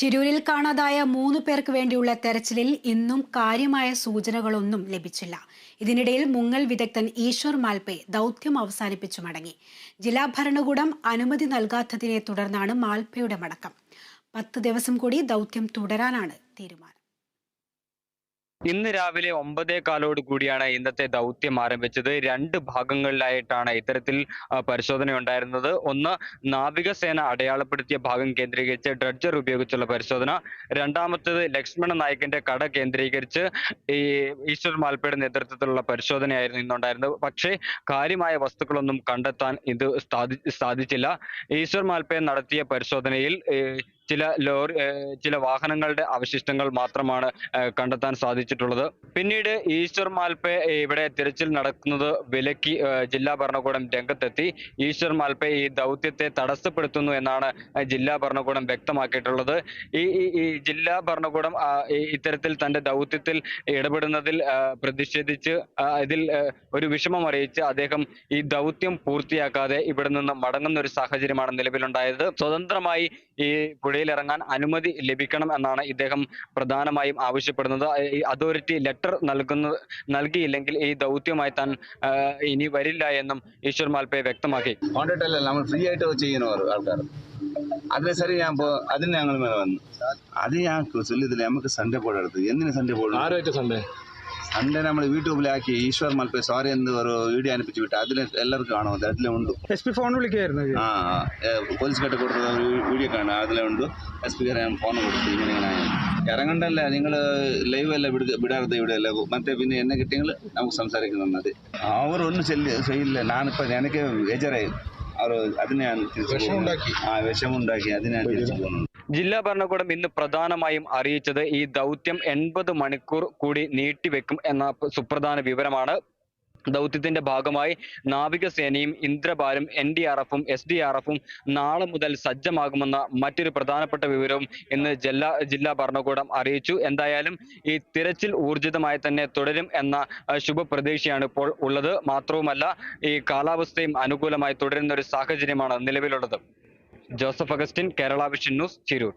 ചിരൂരിൽ കാണാതായ മൂന്ന് പേർക്ക് വേണ്ടിയുള്ള തെരച്ചിലിൽ ഇന്നും കാര്യമായ സൂചനകളൊന്നും ലഭിച്ചില്ല. ഇതിനിടയിൽ മുങ്ങൽ വിദഗ്ധൻ ഈശ്വർ മാൽപെ ദൗത്യം അവസാനിപ്പിച്ചു മടങ്ങി. ജില്ലാ ഭരണകൂടം അനുമതി നൽകാത്തതിനെ തുടർന്നാണ് മാൽപയുടെ മടക്കം. പത്ത് ദിവസം കൂടി ദൗത്യം തുടരാനാണ് തീരുമാനം. ഇന്ന് രാവിലെ ഒമ്പതേ കാലോട് കൂടിയാണ് ഇന്നത്തെ ദൗത്യം ആരംഭിച്ചത്. രണ്ട് ഭാഗങ്ങളിലായിട്ടാണ് ഇത്തരത്തിൽ പരിശോധന ഉണ്ടായിരുന്നത് ഒന്ന് നാവികസേന അടയാളപ്പെടുത്തിയ ഭാഗം കേന്ദ്രീകരിച്ച് ഡ്രഡ്ജർ ഉപയോഗിച്ചുള്ള പരിശോധന. രണ്ടാമത്തേത് ലക്ഷ്മണ നായകന്റെ കട കേന്ദ്രീകരിച്ച് ഈ ഈശ്വർ മാൽപ്പയുടെ നേതൃത്വത്തിലുള്ള പരിശോധനയായിരുന്നു ഇന്നുണ്ടായിരുന്നത്. പക്ഷേ കാര്യമായ വസ്തുക്കളൊന്നും കണ്ടെത്താൻ ഇത് സാധി സാധിച്ചില്ല. ഈശ്വർ മാൽപ്പയെ നടത്തിയ പരിശോധനയിൽ ചില ലോറി ചില വാഹനങ്ങളുടെ അവശിഷ്ടങ്ങൾ മാത്രമാണ് കണ്ടെത്താൻ സാധിച്ചിട്ടുള്ളത്. പിന്നീട് ഈശ്വർ മാൽപ്പെ ഇവിടെ തിരച്ചിൽ നടക്കുന്നത് വിലക്കി ജില്ലാ ഭരണകൂടം രംഗത്തെത്തി. ഈശ്വർ മാൽപ്പെ ഈ ദൗത്യത്തെ തടസ്സപ്പെടുത്തുന്നു എന്നാണ് ജില്ലാ ഭരണകൂടം വ്യക്തമാക്കിയിട്ടുള്ളത്. ഈ ഈ- ജില്ലാ ഭരണകൂടം ഇത്തരത്തിൽ തന്റെ ദൗത്യത്തിൽ ഇടപെടുന്നതിൽ പ്രതിഷേധിച്ച് ഇതിൽ ഒരു വിഷമം അറിയിച്ച് അദ്ദേഹം ഈ ദൗത്യം പൂർത്തിയാക്കാതെ ഇവിടെ നിന്ന് മടങ്ങുന്ന ഒരു സാഹചര്യമാണ് നിലവിലുണ്ടായത്. സ്വതന്ത്രമായി ഈ പുഴയിലിറങ്ങാൻ അനുമതി ലഭിക്കണം എന്നാണ് ഇദ്ദേഹം പ്രധാനമായും ആവശ്യപ്പെടുന്നത്. അതോറിറ്റി ലെറ്റർ നൽകുന്ന നൽകിയില്ലെങ്കിൽ ഈ ദൗത്യമായി താൻ ഇനി വരില്ല എന്നും ഈശ്വർ മാൽപ്പെ വ്യക്തമാക്കി. കോൺട്രാക്ട് നമ്മൾ ഫ്രീ ആയിട്ട് ചെയ്യുന്ന ആൾക്കാർ അതിന് സരി ഞാൻ പോ അതിന് ഞങ്ങൾ വന്നു. അത് ഞാൻ ചൊല്ലിയതില്ല നമുക്ക് സൺഡേ പോടെടുത്ത് എന്തിനു സൺഡേ പോടും ആരുമായിട്ട് സൺഡേ? സൺഡേ നമ്മൾ യൂട്യൂബിലാക്കി ഈശ്വർ മൽപ്പേ സോറി എന്ന് ഒരു വീഡിയോ അനുപ്പിച്ചു വിട്ടു. അതിൽ എല്ലാവർക്കും കാണും. അത് അതിലുണ്ട് എസ് പി ഫോൺ വിളിക്കായിരുന്നു ആ പോലീസ് കെട്ട് കൊടുത്ത ഒരു വീഡിയോ കാണാം. അതിലുണ്ട് എസ് പി ഞാൻ ഫോൺ കൊടുത്തു. ഇങ്ങനെ ഇങ്ങനെ. ഇറങ്ങണ്ടല്ല? നിങ്ങൾ ലൈവ് അല്ല വിട വിടാറത് ഇവിടെ അല്ല? മറ്റേ പിന്നെ എന്നെ കിട്ടിയെങ്കിൽ നമുക്ക് സംസാരിക്കുന്നു അത്. അവർ ഒന്നും ചെല്ലി ചെയ്യില്ല. ഞാനിപ്പോൾ എനിക്ക് ബേജാറായി അവർ അതിനെ ഞാൻ തിരിച്ചു. ആ വിഷമുണ്ടാക്കി. അതിനെ ഞാൻ തിരിച്ചു പോകുന്നു. ജില്ലാ ഭരണകൂടം ഇന്ന് പ്രധാനമായും അറിയിച്ചത് ഈ ദൗത്യം എൺപത് മണിക്കൂർ കൂടി നീട്ടിവെക്കും എന്ന സുപ്രധാന വിവരമാണ്. ദൗത്യത്തിന്റെ ഭാഗമായി നാവികസേനയും ഇന്ദ്രപാലും എൻ ഡി ആർ എഫും എസ് ഡി ആർ എഫും നാളെ മുതൽ സജ്ജമാകുമെന്ന മറ്റൊരു പ്രധാനപ്പെട്ട വിവരവും ഇന്ന് ജില്ലാ ജില്ലാ ഭരണകൂടം അറിയിച്ചു. എന്തായാലും ഈ തിരച്ചിൽ ഊർജിതമായി തന്നെ തുടരും എന്ന ശുഭ ശുഭപ്രതീക്ഷയാണ് ഇപ്പോൾ ഉള്ളത്. മാത്രവുമല്ല ഈ കാലാവസ്ഥയും അനുകൂലമായി തുടരുന്ന ഒരു സാഹചര്യമാണ് നിലവിലുള്ളത്. Joseph Augustine Kerala vision news Chirur.